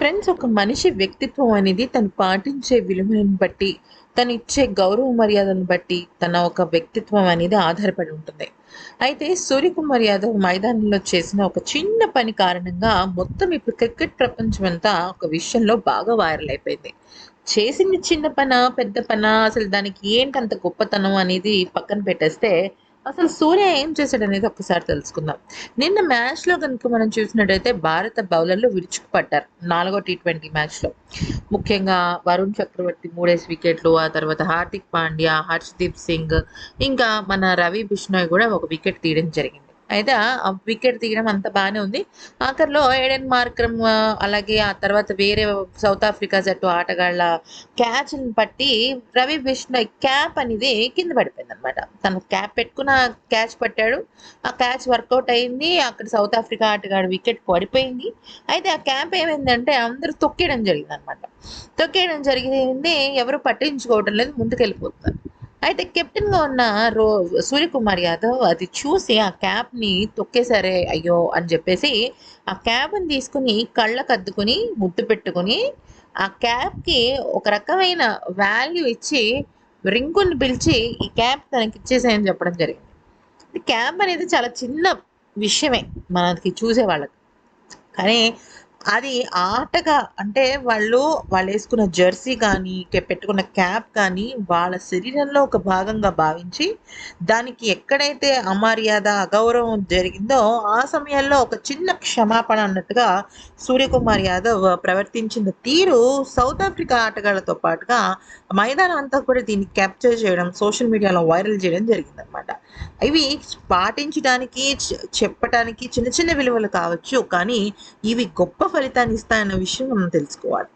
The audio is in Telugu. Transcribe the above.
ఫ్రెండ్స్ ఒక మనిషి వ్యక్తిత్వం అనేది తను పాటించే విలువలను బట్టి తను ఇచ్చే గౌరవ మర్యాదలను బట్టి తన ఒక వ్యక్తిత్వం అనేది ఆధారపడి ఉంటుంది. అయితే సూర్యకుమార్ యాదవ్ మైదానంలో చేసిన ఒక చిన్న పని కారణంగా మొత్తం ఇప్పుడు క్రికెట్ ప్రపంచం అంతా ఒక విషయంలో బాగా వైరల్ అయిపోయింది. చేసింది చిన్న పన పెద్ద పన అసలు దానికి ఏంటంత గొప్పతనం అనేది పక్కన పెట్టేస్తే అసలు సూర్య ఏం చేశాడు అనేది ఒక్కసారి తెలుసుకుందాం. నిన్న మ్యాచ్లో కనుక మనం చూసినట్టయితే భారత బౌలర్లు విరుచుకుపడ్డారు నాలుగో టీ ట్వంటీ మ్యాచ్లో ముఖ్యంగా వరుణ్ చక్రవర్తి మూడేసి వికెట్లు ఆ తర్వాత హార్దిక్ పాండ్యా హర్షదీప్ సింగ్ ఇంకా మన రవి బిష్నాయ్ కూడా ఒక వికెట్ తీయడం జరిగింది. అయితే ఆ వికెట్ తీయడం అంత బాగానే ఉంది. ఆఖరిలో ఏడెన్ మార్క్రమ్ అలాగే ఆ తర్వాత వేరే సౌత్ ఆఫ్రికా జట్టు ఆటగాళ్ళ క్యాచ్ని పట్టి రవి విష్ణు క్యాప్ అనేది కింద పడిపోయింది అనమాట తను క్యాప్ పెట్టుకున్న క్యాచ్ పట్టాడు. ఆ క్యాచ్ వర్కౌట్ అయింది. అక్కడ సౌత్ ఆఫ్రికా ఆటగాడు వికెట్ పడిపోయింది. అయితే ఆ క్యాప్ ఏమైందంటే అందరూ తొక్కేయడం జరిగింది అనమాట తొక్కేయడం జరిగింది. ఎవరు పట్టించుకోవడం లేదు. ముందుకు వెళ్ళిపోతున్నారు అయితే కెప్టెన్గా ఉన్న రో సూర్యకుమార్ యాదవ్ అది చూసి ఆ క్యాప్ని తొక్కేసరే అయ్యో అని చెప్పేసి ఆ క్యాబ్ని తీసుకుని కళ్ళకు అద్దుకుని ముద్దు పెట్టుకుని ఆ క్యాబ్కి ఒక రకమైన వాల్యూ ఇచ్చి రింకుని పిలిచి ఈ క్యాప్ తనకి ఇచ్చేసాయని చెప్పడం జరిగింది. క్యాబ్ అనేది చాలా చిన్న విషయమే మనకి చూసే వాళ్ళకి కానీ అది ఆటగా అంటే వాళ్ళు వాళ్ళు వేసుకున్న జెర్సీ కానీ పెట్టుకున్న క్యాప్ కానీ వాళ్ళ శరీరంలో ఒక భాగంగా భావించి దానికి ఎక్కడైతే అమర్యాద అగౌరవం జరిగిందో ఆ సమయంలో ఒక చిన్న క్షమాపణ అన్నట్టుగా సూర్యకుమార్ యాదవ్ ప్రవర్తించిన తీరు సౌత్ ఆఫ్రికా ఆటగాళ్ళతో పాటుగా మైదానం అంతా కూడా దీన్ని క్యాప్చర్ చేయడం సోషల్ మీడియాలో వైరల్ చేయడం జరిగిందనమాట ఇవి పాటించడానికి చెప్పటానికి చిన్న చిన్న విలువలు కావచ్చు కానీ ఇవి గొప్ప ఫలితాన్ని ఇస్తాయన్న విషయం మనం తెలుసుకోవాలి.